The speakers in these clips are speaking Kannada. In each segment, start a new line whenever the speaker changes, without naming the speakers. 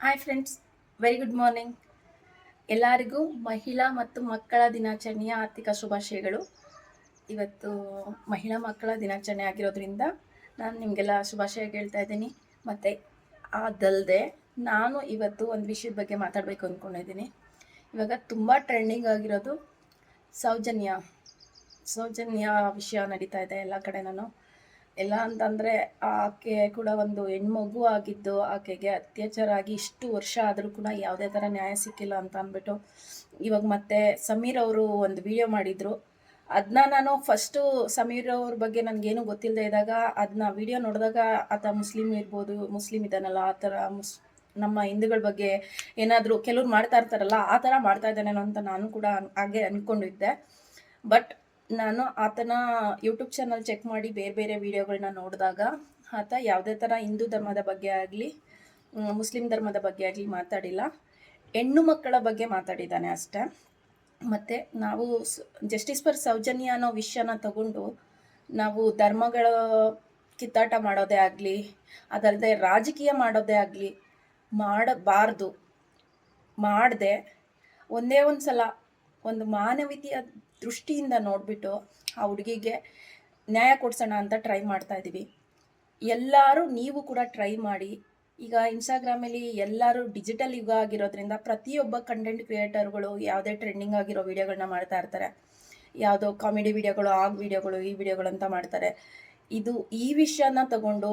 Hi friends very good morning ಎಲ್ಲರಿಗೂ ಮಹಿಳಾ ಮತ್ತು ಮಕ್ಕಳ ದಿನಾಚರಣೆಯ ಆರ್ಥಿಕ ಶುಭಾಶಯಗಳು. ಇವತ್ತು ಮಹಿಳಾ ಮಕ್ಕಳ ದಿನಾಚರಣೆ ಆಗಿರೋದ್ರಿಂದ ನಾನು ನಿಮಗೆಲ್ಲ ಶುಭಾಶಯ ಹೇಳ್ತಾ ಇದ್ದೀನಿ. ಮತ್ತು ಅದಲ್ಲದೆ ನಾನು ಇವತ್ತು ಒಂದು ವಿಷಯದ ಬಗ್ಗೆ ಮಾತಾಡಬೇಕು ಅಂದ್ಕೊಂಡಿದ್ದೀನಿ ಇವಾಗ ತುಂಬ ಟ್ರೆಂಡಿಂಗ್ ಆಗಿರೋದು ಸೌಜನ್ಯ ಸೌಜನ್ಯ ವಿಷಯ ನಡೀತಾ ಇದೆ ಎಲ್ಲ ಕಡೆ ನಾನು ಎಲ್ಲ ಅಂತಂದರೆ ಆಕೆ ಕೂಡ ಒಂದು ಹೆಣ್ಮಗು ಆಗಿದ್ದು, ಆಕೆಗೆ ಅತ್ಯಾಚಾರ ಆಗಿ ಇಷ್ಟು ವರ್ಷ ಆದರೂ ಕೂಡ ಯಾವುದೇ ಥರ ನ್ಯಾಯ ಸಿಕ್ಕಿಲ್ಲ ಅಂತ ಅಂದ್ಬಿಟ್ಟು ಇವಾಗ ಮತ್ತೆ ಸಮೀರ್ ಅವರು ಒಂದು ವಿಡಿಯೋ ಮಾಡಿದರು. ಅದನ್ನ ನಾನು ಫಸ್ಟು ಸಮೀರ್ ಅವ್ರ ಬಗ್ಗೆ ನನಗೇನು ಗೊತ್ತಿಲ್ಲದೆ ಇದ್ದಾಗ ಅದನ್ನ ವಿಡಿಯೋ ನೋಡಿದಾಗ ಆತ ಮುಸ್ಲಿಮ್ ಇರ್ಬೋದು ಮುಸ್ಲಿಮ್ ಇದ್ದಾನಲ್ಲ, ಆ ಥರ ಮುಸ್, ನಮ್ಮ ಹಿಂದೂಗಳ ಬಗ್ಗೆ ಏನಾದರೂ ಕೆಲವ್ರು ಮಾಡ್ತಾ ಇರ್ತಾರಲ್ಲ, ಆ ಥರ ಮಾಡ್ತಾ ಇದ್ದಾನೇನೋ ಅಂತ ನಾನು ಕೂಡ ಹಾಗೆ ಅಂದ್ಕೊಂಡಿದ್ದೆ ಬಟ್ ನಾನು ಆತನ ಯೂಟ್ಯೂಬ್ ಚಾನಲ್ ಚೆಕ್ ಮಾಡಿ ಬೇರೆ ಬೇರೆ ವಿಡಿಯೋಗಳನ್ನ ನೋಡಿದಾಗ ಆತ ಯಾವುದೇ ಥರ ಹಿಂದೂ ಧರ್ಮದ ಬಗ್ಗೆ ಆಗಲಿ ಮುಸ್ಲಿಂ ಧರ್ಮದ ಬಗ್ಗೆ ಆಗಲಿ ಮಾತಾಡಿಲ್ಲ. ಹೆಣ್ಣು ಮಕ್ಕಳ ಬಗ್ಗೆ ಮಾತಾಡಿದ್ದಾನೆ ಅಷ್ಟೇ. ಮತ್ತು ನಾವು ಜಸ್ಟಿಸ್ ಫಾರ್ ಸೌಜನ್ಯ ಅನ್ನೋ ವಿಷಯನ ತಗೊಂಡು ನಾವು ಧರ್ಮಗಳ ಕಿತ್ತಾಟ ಮಾಡೋದೇ ಆಗಲಿ, ಅದಲ್ಲದೆ ರಾಜಕೀಯ ಮಾಡೋದೇ ಆಗಲಿ ಮಾಡಬಾರ್ದು. ಮಾಡದೆ ಒಂದೇ ಒಂದು ಸಲ ಒಂದು ಮಾನವೀಯತೆಯ ದೃಷ್ಟಿಯಿಂದ ನೋಡಿಬಿಟ್ಟು ಆ ಹುಡುಗಿಗೆ ನ್ಯಾಯ ಕೊಡ್ಸೋಣ ಅಂತ ಟ್ರೈ ಮಾಡ್ತಾ ಇದ್ದೀವಿ ಎಲ್ಲರೂ ನೀವು ಕೂಡ ಟ್ರೈ ಮಾಡಿ. ಈಗ ಇನ್ಸ್ಟಾಗ್ರಾಮಲ್ಲಿ ಎಲ್ಲರೂ ಡಿಜಿಟಲ್ ಯುಗ ಆಗಿರೋದ್ರಿಂದ ಪ್ರತಿಯೊಬ್ಬ ಕಂಟೆಂಟ್ ಕ್ರಿಯೇಟರ್ಗಳು ಯಾವುದೇ ಟ್ರೆಂಡಿಂಗ್ ಆಗಿರೋ ವಿಡಿಯೋಗಳನ್ನ ಮಾಡ್ತಾ ಇರ್ತಾರೆ. ಯಾವುದೋ ಕಾಮಿಡಿ ವಿಡಿಯೋಗಳು ಆ ವಿಡಿಯೋಗಳು ಈ ವಿಡಿಯೋಗಳು ಅಂತ ಮಾಡ್ತಾರೆ. ಇದು ಈ ವಿಷಯನ ತಗೊಂಡು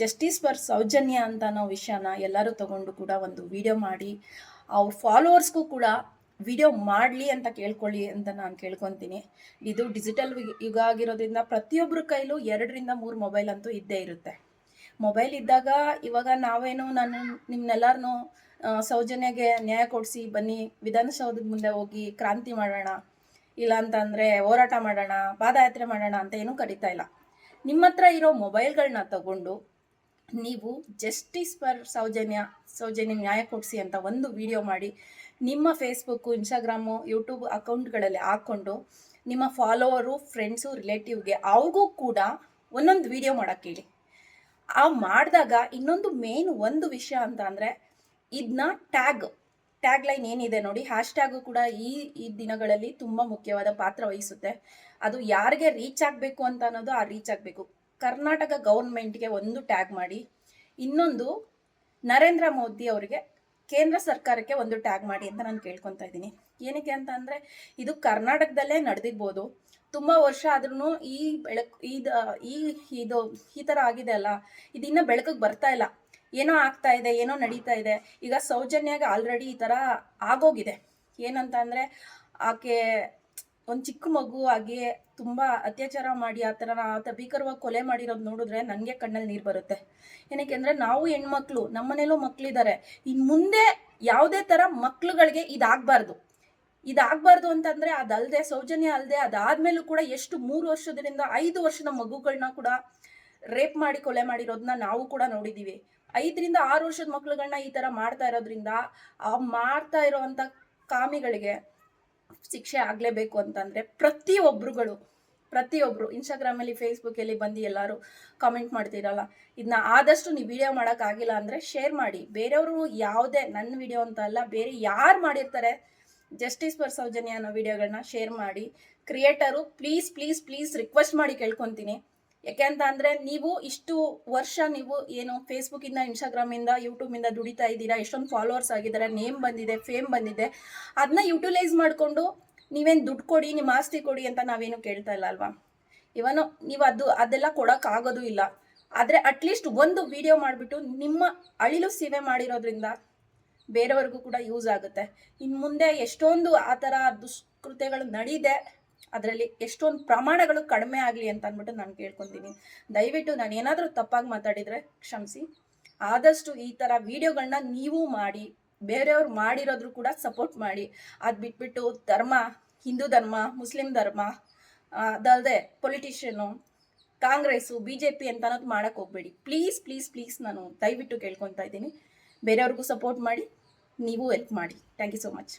ಜಸ್ಟಿಸ್ ಫಾರ್ ಸೌಜನ್ಯ ಅಂತ ಅನ್ನೋ ವಿಷಯನ ಎಲ್ಲರೂ ತಗೊಂಡು ಕೂಡ ಒಂದು ವಿಡಿಯೋ ಮಾಡಿ. ಅವ್ರ ಫಾಲೋವರ್ಸ್ಗೂ ಕೂಡ ವಿಡಿಯೋ ಮಾಡಲಿ ಅಂತ ಕೇಳ್ಕೊಳ್ಳಿ ಅಂತ ನಾನು ಕೇಳ್ಕೊತೀನಿ. ಇದು ಡಿಜಿಟಲ್ ಯುಗ ಆಗಿರೋದ್ರಿಂದ ಪ್ರತಿಯೊಬ್ಬರ ಕೈಲೂ ಎರಡರಿಂದ ಮೂರು ಮೊಬೈಲ್ ಅಂತೂ ಇದ್ದೇ ಇರುತ್ತೆ. ಮೊಬೈಲ್ ಇದ್ದಾಗ ಇವಾಗ ನಾವೇನು ನಾನು ನಿಮ್ಮನ್ನೆಲ್ಲರನ್ನೂ ಸೌಜನ್ಯಗೆ ನ್ಯಾಯ ಕೊಡಿಸಿ ಬನ್ನಿ, ವಿಧಾನಸೌಧದ ಮುಂದೆ ಹೋಗಿ ಕ್ರಾಂತಿ ಮಾಡೋಣ ಇಲ್ಲ ಅಂತಂದರೆ ಹೋರಾಟ ಮಾಡೋಣ, ಪಾದಯಾತ್ರೆ ಮಾಡೋಣ ಅಂತ ಏನೂ ಕರಿತಾ ಇಲ್ಲ. ನಿಮ್ಮ ಹತ್ರ ಇರೋ ಮೊಬೈಲ್ಗಳನ್ನ ತಗೊಂಡು ನೀವು ಜಸ್ಟಿಸ್ ಫಾರ್ ಸೌಜನ್ಯ ಸೌಜನ್ಯ ನ್ಯಾಯ ಕೊಡಿಸಿ ಅಂತ ಒಂದು ವಿಡಿಯೋ ಮಾಡಿ ನಿಮ್ಮ ಫೇಸ್ಬುಕ್ಕು ಇನ್ಸ್ಟಾಗ್ರಾಮು ಯೂಟ್ಯೂಬ್ ಅಕೌಂಟ್ಗಳಲ್ಲಿ ಹಾಕ್ಕೊಂಡು ನಿಮ್ಮ ಫಾಲೋವರು ಫ್ರೆಂಡ್ಸು ರಿಲೇಟಿವ್ಗೆ ಅವ್ರಿಗೂ ಕೂಡ ಒಂದೊಂದು ವಿಡಿಯೋ ಮಾಡೋಕ್ಕೆ ಹೇಳಿ. ಆ ಮಾಡಿದಾಗ ಇನ್ನೊಂದು ಮೇನ್ ಒಂದು ವಿಷಯ ಅಂತ ಅಂದರೆ ಇದನ್ನ ಟ್ಯಾಗ್ ಟ್ಯಾಗ್ ಲೈನ್ ಏನಿದೆ ನೋಡಿ ಹ್ಯಾಶ್ ಟ್ಯಾಗು ಕೂಡ ಈ ಈ ದಿನಗಳಲ್ಲಿ ತುಂಬ ಮುಖ್ಯವಾದ ಪಾತ್ರ ವಹಿಸುತ್ತೆ. ಅದು ಯಾರಿಗೆ ರೀಚ್ ಆಗಬೇಕು ಅಂತ ಅನ್ನೋದು ಆ ರೀಚ್ ಆಗಬೇಕು. ಕರ್ನಾಟಕ ಗೌರ್ಮೆಂಟ್ಗೆ ಒಂದು ಟ್ಯಾಗ್ ಮಾಡಿ, ಇನ್ನೊಂದು ನರೇಂದ್ರ ಮೋದಿ ಅವರಿಗೆ ಕೇಂದ್ರ ಸರ್ಕಾರಕ್ಕೆ ಒಂದು ಟ್ಯಾಗ್ ಮಾಡಿ ಅಂತ ನಾನು ಕೇಳ್ಕೊತಾ ಇದ್ದೀನಿ. ಏನಕ್ಕೆ ಅಂತ ಅಂದರೆ, ಇದು ಕರ್ನಾಟಕದಲ್ಲೇ ನಡೆದಿರ್ಬೋದು. ತುಂಬ ವರ್ಷ ಆದ್ರೂ ಈ ಬೆಳಕು, ಇದು, ಈ ಇದು, ಈ ಥರ ಆಗಿದೆ ಅಲ್ಲ ಇದನ್ನ ಬೆಳಕಿಗೆ ಬರ್ತಾ ಇಲ್ಲ. ಏನೋ ಆಗ್ತಾ ಇದೆ, ಏನೋ ನಡೀತಾ ಇದೆ. ಈಗ ಸೌಜನ್ಯಾಗ ಆಲ್ರೆಡಿ ಈ ಥರ ಆಗೋಗಿದೆ. ಏನಂತ ಅಂದರೆ, ಆಕೆ ಒಂದು ಚಿಕ್ಕ ಮಗು ಆಗಿ ತುಂಬ ಅತ್ಯಾಚಾರ ಮಾಡಿ ಆ ಥರ ಆತ ಭೀಕರವಾಗಿ ಕೊಲೆ ಮಾಡಿರೋದು ನೋಡಿದ್ರೆ ನನಗೆ ಕಣ್ಣಲ್ಲಿ ನೀರು ಬರುತ್ತೆ. ಏನಕ್ಕೆ ಅಂದರೆ ನಾವು ಹೆಣ್ಮಕ್ಳು ನಮ್ಮನೇಲೂ ಮಕ್ಕಳಿದ್ದಾರೆ ಇನ್ನು ಮುಂದೆ ಯಾವುದೇ ಥರ ಮಕ್ಳುಗಳಿಗೆ ಇದಾಗಬಾರ್ದು. ಇದಾಗಬಾರ್ದು ಅಂತಂದರೆ ಅದಲ್ಲದೆ ಸೌಜನ್ಯ ಅಲ್ಲದೆ ಅದಾದಮೇಲೂ ಕೂಡ ಎಷ್ಟು ಮೂರು ವರ್ಷದಿಂದ ಐದು ವರ್ಷದ ಮಗುಗಳನ್ನ ಕೂಡ ರೇಪ್ ಮಾಡಿ ಕೊಲೆ ಮಾಡಿರೋದನ್ನ ನಾವು ಕೂಡ ನೋಡಿದ್ದೀವಿ ಐದರಿಂದ ಆರು ವರ್ಷದ ಮಕ್ಳುಗಳನ್ನ ಈ ಥರ ಮಾಡ್ತಾ ಇರೋದ್ರಿಂದ ಆ ಮಾಡ್ತಾ ಇರೋವಂಥ ಕಾಮಿಗಳಿಗೆ ಶಿಕ್ಷೆ ಆಗಲೇಬೇಕು ಅಂತಂದರೆ ಪ್ರತಿಯೊಬ್ಬರುಗಳು ಪ್ರತಿಯೊಬ್ಬರು ಇನ್ಸ್ಟಾಗ್ರಾಮಲ್ಲಿ ಫೇಸ್ಬುಕ್ಕಲ್ಲಿ ಬಂದು ಎಲ್ಲರೂ ಕಮೆಂಟ್ ಮಾಡ್ತೀರಲ್ಲ ಇದನ್ನ ಆದಷ್ಟು ನೀವು ವಿಡಿಯೋ ಮಾಡೋಕ್ಕಾಗಿಲ್ಲ ಅಂದರೆ ಶೇರ್ ಮಾಡಿ. ಬೇರೆಯವರು ಯಾವುದೇ ನನ್ನ ವಿಡಿಯೋ ಅಂತ ಅಲ್ಲ, ಬೇರೆ ಯಾರು ಮಾಡಿರ್ತಾರೆ ಜಸ್ಟಿಸ್ ಫಾರ್ ಸೌಜನ್ಯ ಅನ್ನೋ ವಿಡಿಯೋಗಳನ್ನ ಶೇರ್ ಮಾಡಿ creator please please please request ಮಾಡಿ ಕೇಳ್ಕೊತೀನಿ. ಯಾಕೆ ಅಂತ ಅಂದರೆ ನೀವು ಇಷ್ಟು ವರ್ಷ ನೀವು ಏನು ಫೇಸ್ಬುಕ್ಕಿಂದ ಇನ್ಸ್ಟಾಗ್ರಾಮಿಂದ ಯೂಟ್ಯೂಬಿಂದ ದುಡಿತಾ ಇದ್ದೀರಾ, ಎಷ್ಟೊಂದು ಫಾಲೋವರ್ಸ್ ಆಗಿದ್ದಾರೆ ನೇಮ್ ಬಂದಿದೆ ಫೇಮ್ ಬಂದಿದೆ ಅದನ್ನ ಯುಟಿಲೈಸ್ ಮಾಡಿಕೊಂಡು ನೀವೇನು ದುಡ್ಡು ಕೊಡಿ, ನಿಮ್ಮ ಆಸ್ತಿ ಕೊಡಿ ಅಂತ ನಾವೇನು ಕೇಳ್ತಾ ಇಲ್ಲ ಅಲ್ವಾ? ಇವನು ನೀವು ಅದು, ಅದೆಲ್ಲ ಕೊಡೋಕ್ಕಾಗೋದು ಇಲ್ಲ. ಆದರೆ ಅಟ್ಲೀಸ್ಟ್ ಒಂದು ವಿಡಿಯೋ ಮಾಡಿಬಿಟ್ಟು ನಿಮ್ಮ ಅಳಿಲು ಸೇವೆ ಮಾಡಿರೋದ್ರಿಂದ ಬೇರೆಯವ್ರಿಗೂ ಕೂಡ ಯೂಸ್ ಆಗುತ್ತೆ. ಇನ್ನು ಮುಂದೆ ಎಷ್ಟೊಂದು ಆ ಥರ ದುಷ್ಕೃತ್ಯಗಳು ನಡೀದೆ ಅದರಲ್ಲಿ ಎಷ್ಟೊಂದು ಪ್ರಮಾಣಗಳು ಕಡಿಮೆ ಆಗಲಿ ಅಂತ ಅಂದ್ಬಿಟ್ಟು ನಾನು ಕೇಳ್ಕೊತೀನಿ. ದಯವಿಟ್ಟು ನಾನು ಏನಾದರೂ ತಪ್ಪಾಗಿ ಮಾತಾಡಿದರೆ ಕ್ಷಮಿಸಿ. ಆದಷ್ಟು ಈ ಥರ ವೀಡಿಯೋಗಳನ್ನ ನೀವು ಮಾಡಿ, ಬೇರೆಯವ್ರು ಮಾಡಿರೋದ್ರು ಕೂಡ ಸಪೋರ್ಟ್ ಮಾಡಿ. ಅದು ಬಿಟ್ಬಿಟ್ಟು ಧರ್ಮ, ಹಿಂದೂ ಧರ್ಮ, ಮುಸ್ಲಿಂ ಧರ್ಮ ಅದಲ್ಲದೆ politician, Congress B J P ಅಂತ ಅನ್ನೋದು ಮಾಡೋಕ್ಕೆ ಹೋಗಬೇಡಿ. ಪ್ಲೀಸ್ ಪ್ಲೀಸ್ ಪ್ಲೀಸ್ ನಾನು ದಯವಿಟ್ಟು ಕೇಳ್ಕೊತಾ ಇದ್ದೀನಿ. ಬೇರೆಯವ್ರಿಗೂ ಸಪೋರ್ಟ್ ಮಾಡಿ, ನೀವು ಹೆಲ್ಪ್ ಮಾಡಿ. Thank you so much.